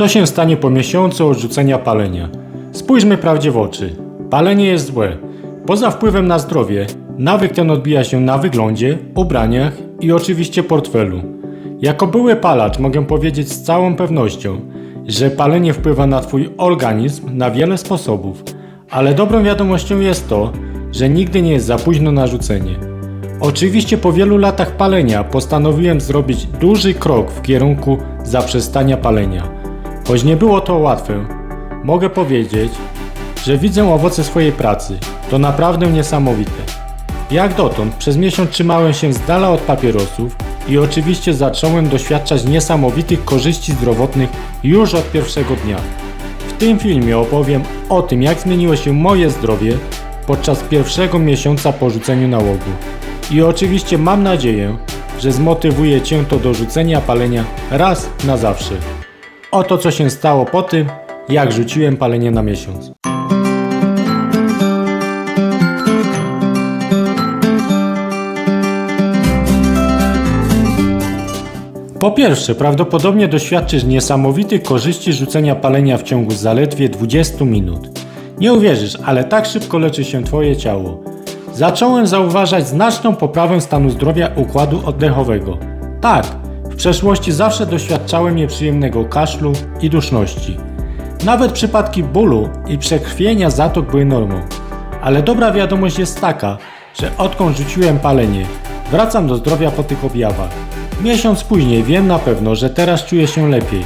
Co się stanie po miesiącu odrzucenia palenia? Spójrzmy prawdzie w oczy. Palenie jest złe. Poza wpływem na zdrowie, nawyk ten odbija się na wyglądzie, ubraniach i oczywiście portfelu. Jako były palacz mogę powiedzieć z całą pewnością, że palenie wpływa na Twój organizm na wiele sposobów, ale dobrą wiadomością jest to, że nigdy nie jest za późno na rzucenie. Oczywiście po wielu latach palenia postanowiłem zrobić duży krok w kierunku zaprzestania palenia. Choć nie było to łatwe, mogę powiedzieć, że widzę owoce swojej pracy. To naprawdę niesamowite. Jak dotąd przez miesiąc trzymałem się z dala od papierosów i oczywiście zacząłem doświadczać niesamowitych korzyści zdrowotnych już od pierwszego dnia. W tym filmie opowiem o tym, jak zmieniło się moje zdrowie podczas pierwszego miesiąca po rzuceniu nałogu. I oczywiście mam nadzieję, że zmotywuje Cię to do rzucenia palenia raz na zawsze. Oto co się stało po tym, jak rzuciłem palenie na miesiąc. Po pierwsze, prawdopodobnie doświadczysz niesamowitych korzyści rzucenia palenia w ciągu zaledwie 20 minut. Nie uwierzysz, ale tak szybko leczy się Twoje ciało. Zacząłem zauważać znaczną poprawę stanu zdrowia układu oddechowego. Tak, w przeszłości zawsze doświadczałem nieprzyjemnego kaszlu i duszności. Nawet przypadki bólu i przekrwienia zatok były normą. Ale dobra wiadomość jest taka, że odkąd rzuciłem palenie, wracam do zdrowia po tych objawach. Miesiąc później wiem na pewno, że teraz czuję się lepiej.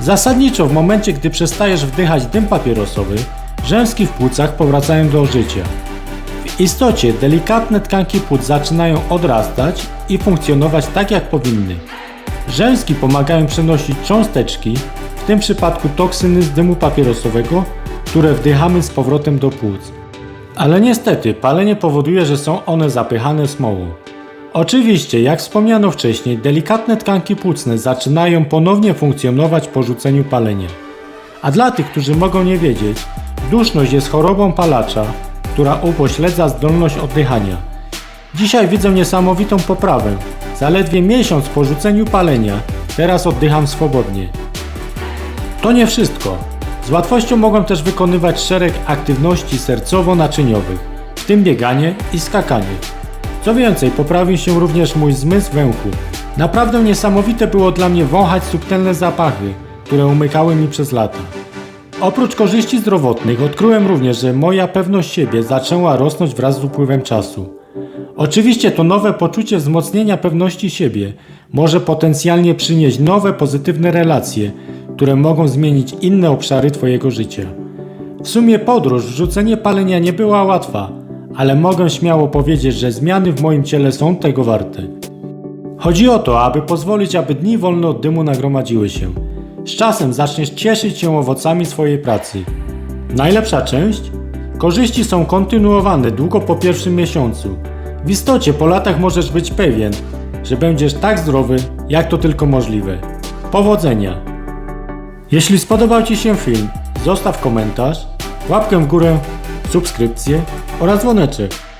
Zasadniczo w momencie, gdy przestajesz wdychać dym papierosowy, rzęski w płucach powracają do życia. W istocie delikatne tkanki płuc zaczynają odrastać i funkcjonować tak jak powinny. Rzęski pomagają przenosić cząsteczki, w tym przypadku toksyny z dymu papierosowego, które wdychamy z powrotem do płuc. Ale niestety palenie powoduje, że są one zapychane smołą. Oczywiście, jak wspomniano wcześniej, delikatne tkanki płucne zaczynają ponownie funkcjonować po rzuceniu palenia. A dla tych, którzy mogą nie wiedzieć, duszność jest chorobą palacza, która upośledza zdolność oddychania. Dzisiaj widzę niesamowitą poprawę. Zaledwie miesiąc po rzuceniu palenia, teraz oddycham swobodnie. To nie wszystko. Z łatwością mogłem też wykonywać szereg aktywności sercowo-naczyniowych, w tym bieganie i skakanie. Co więcej, poprawił się również mój zmysł węchu. Naprawdę niesamowite było dla mnie wąchać subtelne zapachy, które umykały mi przez lata. Oprócz korzyści zdrowotnych odkryłem również, że moja pewność siebie zaczęła rosnąć wraz z upływem czasu. Oczywiście to nowe poczucie wzmocnienia pewności siebie może potencjalnie przynieść nowe pozytywne relacje, które mogą zmienić inne obszary Twojego życia. W sumie podróż, wrzucenie palenia nie była łatwa, ale mogę śmiało powiedzieć, że zmiany w moim ciele są tego warte. Chodzi o to, aby pozwolić, aby dni wolne od dymu nagromadziły się. Z czasem zaczniesz cieszyć się owocami swojej pracy. Najlepsza część? Korzyści są kontynuowane długo po pierwszym miesiącu. W istocie po latach możesz być pewien, że będziesz tak zdrowy, jak to tylko możliwe. Powodzenia! Jeśli spodobał Ci się film, zostaw komentarz, łapkę w górę, subskrypcję oraz dzwoneczek.